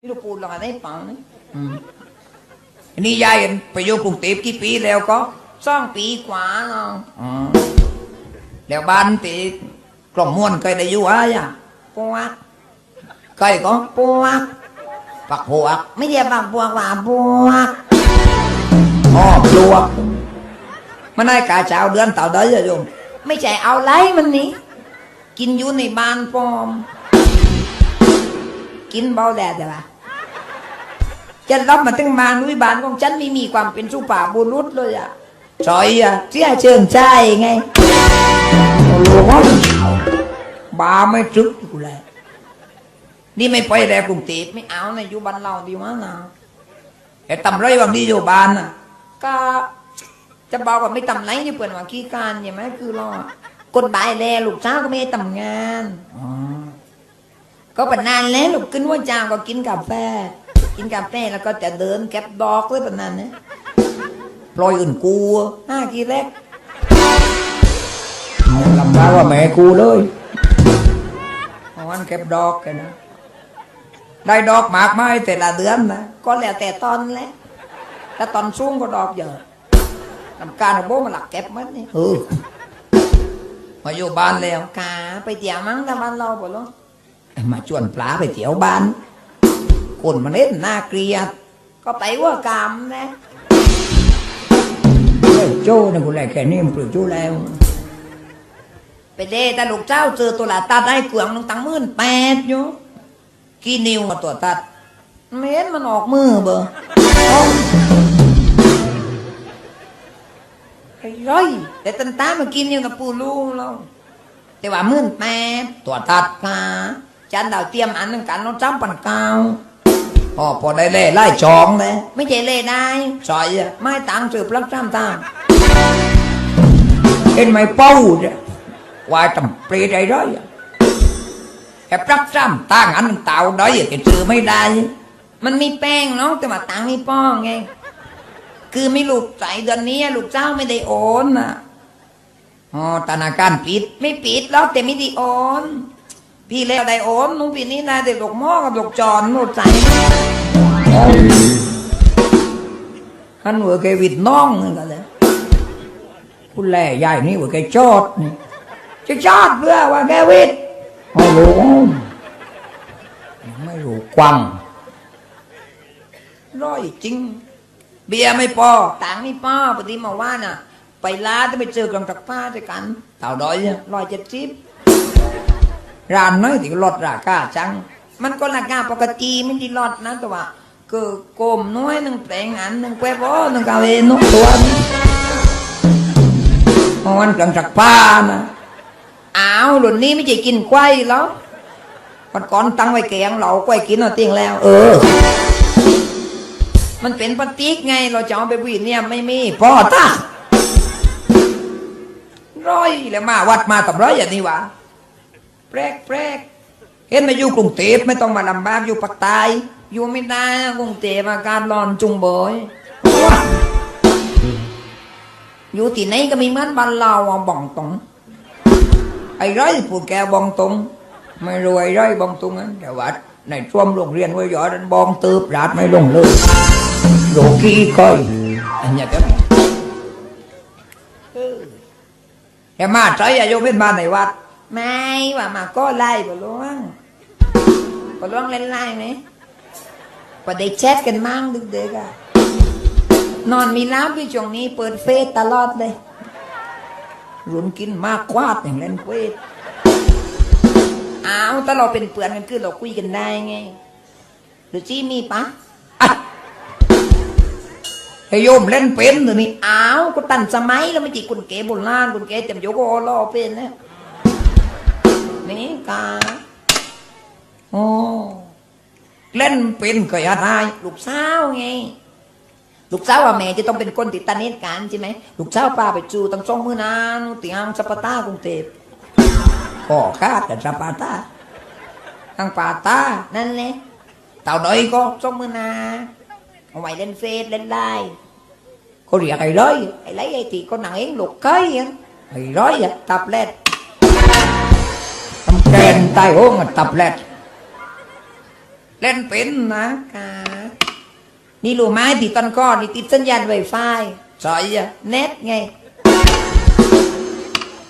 ไม่รู้พูดหรอกอะไรปังนี่อืมอันนี่ยายไปอยู่กรุงเทพกี่ปีแล้วก็สองปีกว่าแล้วบ้านตีกล่องม้วนเคยได้อยู่อะไรอะปวกเคยก็ปวกปักปวก ไม่ใช่ปักปวกว่าปวกอ๋อปลวกมันได้กาเช้าเดือนเต่าเด้อโยมไม่ใช่เอาไรมันนี่กินอยู่ในบ้านปอม กินเบาแดดแต่ว่าจะรับมาตั้งมานุ้ยบานของฉันไม่มีความเป็นสุภาพบุรุษเลยอะจอยอะเสียเชิงใจไงโอ้โหบาไม่จึกกูเลยนี่ไม่ไปแรกกรุงเทพไม่เอาในะอยู่บ้านเราดีวะนะไอ้ตำไรบางทีอยู่บ้านน่ะ ก็จะบอกว่าไม่ตำไรนี่เปิดว่าขี้การใช่ไหมคือรอคนบายแลลูกสาวก็ไม่ได้ทำงานอ๋อ ก็ปนานแล้วลูกขึ้นว่าจ้างก็กินกาแฟ กินกาแฟแล้วก็จะเดินแก็บดอกเลยปนานนะปล่อยอื่นกูห้ากีแรกลำบากว่าแม่กูเลยวันเก็บดอกกันนะได้ดอกมากไม้แต่ละเดือนนะก็แล้วแต่ตอนแหละถ้าตอนสูงก็ดอกเยอะทำการของโบมาหลักเก็บมันนี่เออมาอยู่บ้านแล้วกาไปเที่ยวมั้งถ้าบ้านเราบ่รู้ มาชวนปลาไปเที่ยวบ้าน คนมันเล่นน่าเกลียด ก็ไปว่ากรรมนะโจ้นะกูแหลแค่นี้มันปลุกโจ้แล้ว ไปเด้แต่ลูกเจ้าเจอตัวละตัดได้เกลืองลงตังมื่นแปดอยู่กี่นิ้วมาตัวตัด เม้นมันออกมือเบอร์ไอ้ร้อยแต่ตันตามากินยู่กับปูลูแล้วแต่ว่ามื่นแปดตัวตัดค่ะ จันดาวเตรียมอันหนึงกันน้องจ้ำปันเก้าอ๋อพอได้เล่ไล่จองเลยไม่ใช่เล่ได้ใช่อะไม่ตังค์สืบรักจ้ำตามเห็นไหมเป้าเนี่ยวายตำเปรตไอ้ร้อยอะแอบรักจ้ำตั้งอันหนึ่งเต่าด้อยอะแต่ซื้อไม่ได้ มันมีแป้งน้องแต่ว่าตังค์ไม่ป้องไงคือไม่ลูกใจเดือนนี้ลูกเจ้าไม่ได้โอนน่ะอ๋อธนาคารปิด ไม่ปิดแล้วแต่ไม่ได้โอน พี่แล้วได้โอนหนุ่งปีนี้นายได้ดอกหม้อกับดอกจอนหนูใจฮันหัวแกวิดน้องนั่นก็เลยคุณแล่ใหญ่นี่หัวแกจอดนี่จะจอดเพื่อว่าแกวิดโอ้โหยังไม่รู้กวังร้อยจริง เบียร์ไม่พอตังไม่พอปฏิมาว่าน่ะ ไปร้าจะไปเจอกลางตักผ้าด้วยกันเต่าดอยร้อยเจ็ดสิบ ร้านน้อยที่ลดราคาจัง มันก็ราคาปกติไม่ได้ลดนะแต่ว่าคือโกมน้อยหนึ่งแปลงอันหนึ่งแควบอหนึ่งกาเวนุกตัวมันกลางตักผ้านะอ้าวหลุนนี้ไม่ใช่กินควายแล้ววันก่อนตั้งไว้แกงเราควายกินเอาเตียงแล้ว เออ มันเป็นปฏิกไงเราจะเอาไปวีเนี่ยไม่มีพ่อตาร้อยแล้วมาวัดมากับร้อยอย่างนี้วะ แปลกแปลกเห็นมาอยู่กรุงเทพไม่ต้องมาลำบากอยู่ปากใต้อยู่ไม่ได้กรุงเทพอากาศร้อนจุงเบยอยู่ที่ไหนก็มีเหมือนบ้านเราอะบองตรงไอ้ร้อยพวกแกบองตรงไม่รวยร้อยบองตรงนั้นแต่ว่าในช่วงโรงเรียนว้ยอดันบองตืบราดไม่ลงเลยโรกี้ก้อยอันเนี้ก็แกมาใช้อายุเป็นมาในวัด ไม่ว่ามาก็ไล่ปะล่วงปะล่วงเล่นไล่ไหมปะได้แชทกันมั่งดึกๆอะนอนมีล้าพี่ช่วงนี้เปิดเฟซตลอดเลยรุนกินมากควาดอย่างเล่นเฟซอ้าวถ้าเราเป็นเพื่อนกันคือเราคุยกันได้ไงหรือจี้มีปะอะให้โยมเล่นเป็นหรือนี่อ้าวก็ตันสมัยแล้วไม่จีคุณเก๋โบราณคุณเก๋เต็มโยโกล้อเป็นนะ นี่กาโอ้เล่นเป็นก็อย่าได้ลูกสาวไง ลูกสาวว่าแม่จะต้องเป็นคนติดตาเนตกันใช่ไหมลูกสาวป้าไปจูตั้งสองมือนานตีอังสปาตากรุงเทพก็คาดแต่สปาตาทางปาตานั่นแหละเต่าดอยก็สองมือนาเอาไว้เล่นเฟซเล่นไลน์เขาเรียกไอ้ร้อยไอ้ไรไอ้ที่ก็หนังเองลูกเคยไอ้ร้อยอะตับเล็ด ทำแกนใต้ห้องตับเล็ดเล่นเป็นนะค่ะนี่รู้ไหมติดต้นก้อนนี่ติดสัญญาณไวไฟสอยอะเน็ตไง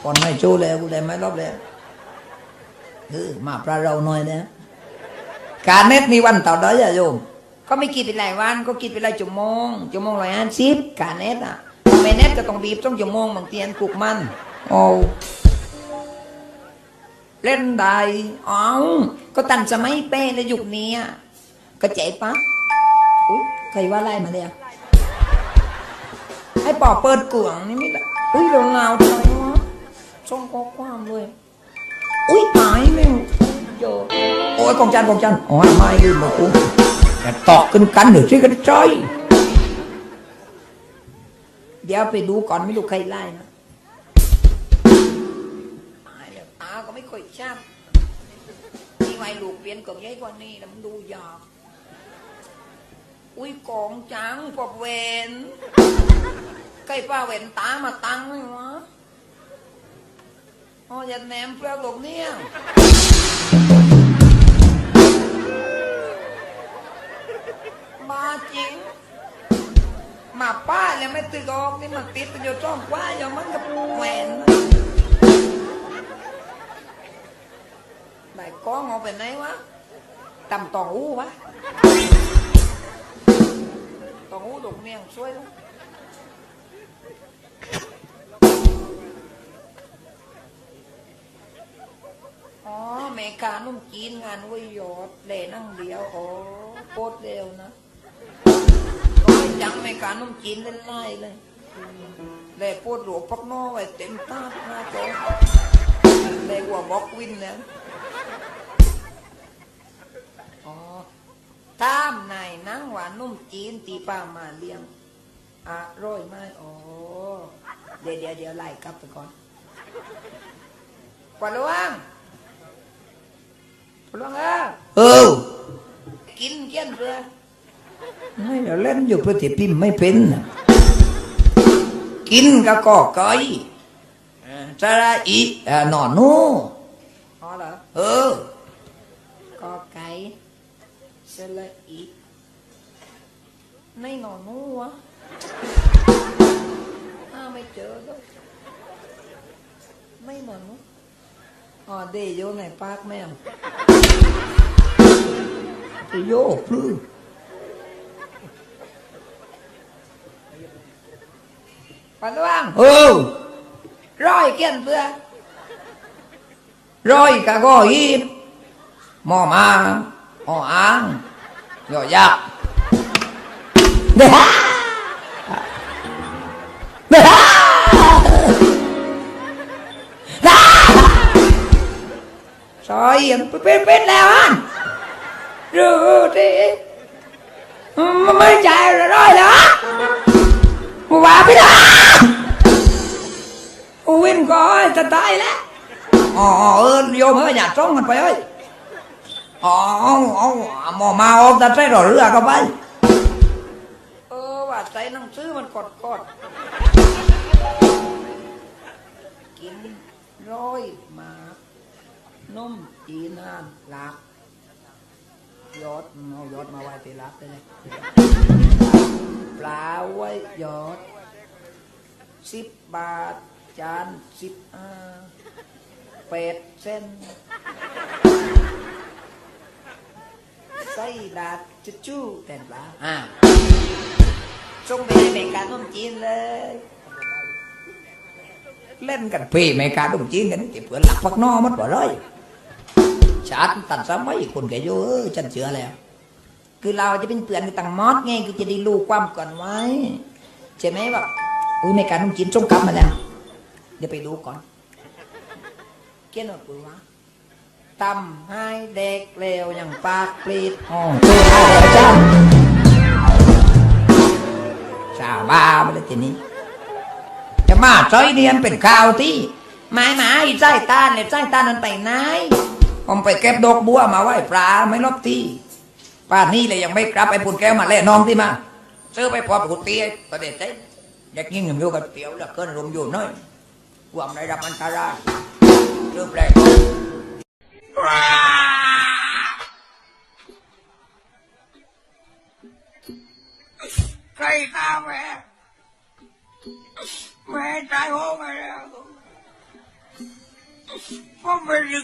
คนให้โชว์เลยกูได้ไหมรอบเลยเออมาปลาเราหน่อยนะการเน็ตมีวันต่อได้อะโยม ก็ไม่กินเป็นหลายวัน ก็กินเป็นหลายชั่วโมงชั่วโมงร้อยห้าสิบการเน็ตอะไม่เน็ตก็ต้องบีบต้องชั่วโมงบางทีอันปลุกมันโอ้ เล่นได้อ้าก็ตันสมัยเป้ในยุคนี้อะก็เจ๊ปะอุ้ยใครว่าไล่มาเนี่ยให้ปอเปิดกล่วงนี่ไม่ได้อุ้ยเราเงาทำไมวะช่องข้อความเลยอุ้ยตายแม่โยโอ้ยกองจันกองจันโอ๋อไม่ลืมบอกกูแต่ตอกกันกันหรือช่วยกันจ้อยเดี๋ยวไปดูก่อนไม่รู้ใครไล่นะ ค่อยชัดนี่ไว้ลูกเรียนกับยัยกว่านี้แล้วมันดูยากอุ้ยกองจังพวกเวนใกล้ป้าเวนตามาตั้งไหมวะอ๋ออย่าแหนมเปลือกหลกเนี่ยมาจริงมาป้าเลยไม่ตึกออกนี่มันติดอยู่จ้องกว่าอย่างมันกับแหวน ก้องเอาไปไหนวะตำตองอู้วะตองอู้ดกเมียงช่วยแล้วอ๋อเมกานุ่มจีนงานว้ยอดเล่นั่งเดียวโอ้โคตรเร็วนะก็จังในกานุ่มจีนเล่นไล่เลยเลยปวดหัวพักนอไว้เต็มตาหน้าจอเลยหัวบล็อกวินเนี่ย ตามนายนั่งหวานนุ่มจีนตีป้ามาเลี้ยงอร่อยมากอ๋อเดี๋ยวเดี๋ยวเดี๋ยวไล่กลับไปก่อนกว่าหลวงกว่าหลวงเออเออกินเกี้ยนเพื่อไม่เดี๋ยวเล่นอยู่เพื่อที่พิมพ์ไม่เป็นน่ะกินก็กอไก่เอ่อสระอีเอ่อหนอนนูอ๋อเหรอเออกอไก่ สระอีในหนอนนูวะอ้าไม่เจอด้วยไม่หนอนนูอ๋อเดโย ในปากแมวโยพลื้ปานว่างเออร้อยเกี้ยนเพื่อร้ อยกะก็ยีบหมอมาหออ่างยอยักษ์เด้อเด้อเด้อซอยยังเป็นเป็นแล้วอันรู้ดิมันไม่ใจร้อยแล้วว่าพี่ละวินก็จะตายแล้วอ๋อเออโยมเอ้ยอย่าจ้องกันไปเอ้ยอ๋อเอาหมอมาออกแต่ใส่รอเรือก็ไป เออว่าใจหนังซื้อมันกดกดกินร้อยหมากนุ่มจีนานหลักยอดเอายอดมาไว้ที่รักได้เลยปลาไว้ยอดสิบบาท จานสิบอาเป็ดเส้น ไส้ดาดจุจู้แต่ปลาอ่าส่งไปในเมกาต้มจีนเลย เล่นกันพี่เมกาต้มจีนกันที่เพื่อนหลักพักนอมัดบ่เลยชาติตันสมัยคนแกอยู่เออฉันเชื่อแล้ว คือเราจะเป็นเพื่อนกับต่างมอดไงคือจะได้รู้ความก่อนไว้ใช่ไหมแบบอุ้ยในการนุ่งจินส่งกลับมาแล้วเดี๋ยวไปดูก่อนเกี่ยนหนวดปุยวะ ตำให้เด็กเลวอย่างปากปลีดอ๋อตัวอะไรจ้าชาวบ้าไปเลยทีนี้ จะมาซอยเดียนเป็นข่าวที่หมายหมายไส้ตาเนี่ยไส้ตานันไปไหนผมไปเก็บดอกบัวมาไหว้ปลาไม่รอบที่ป้านนี่เลยยังไม่กลับไอ้ปุ่นแก้วมาแล่น้องที่มาซื้อไปพอปุ่นเตี้ยประเด็นใจอยากยิงอยู่กับเตี๋ยวแล้วเกินรมอยู่น้อยความได้รับอันตรายเริ่มแรกใครฆ่าแม่แม่ตายโหงไปแล้วผมไม่รึก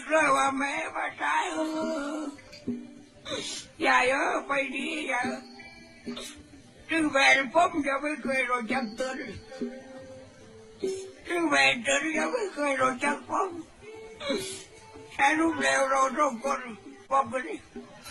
เลยว่าแม่มาตายเอออย่าเยอะไปดีอย่าถึงแม่ผมจะไม่เคยรู้จักตื่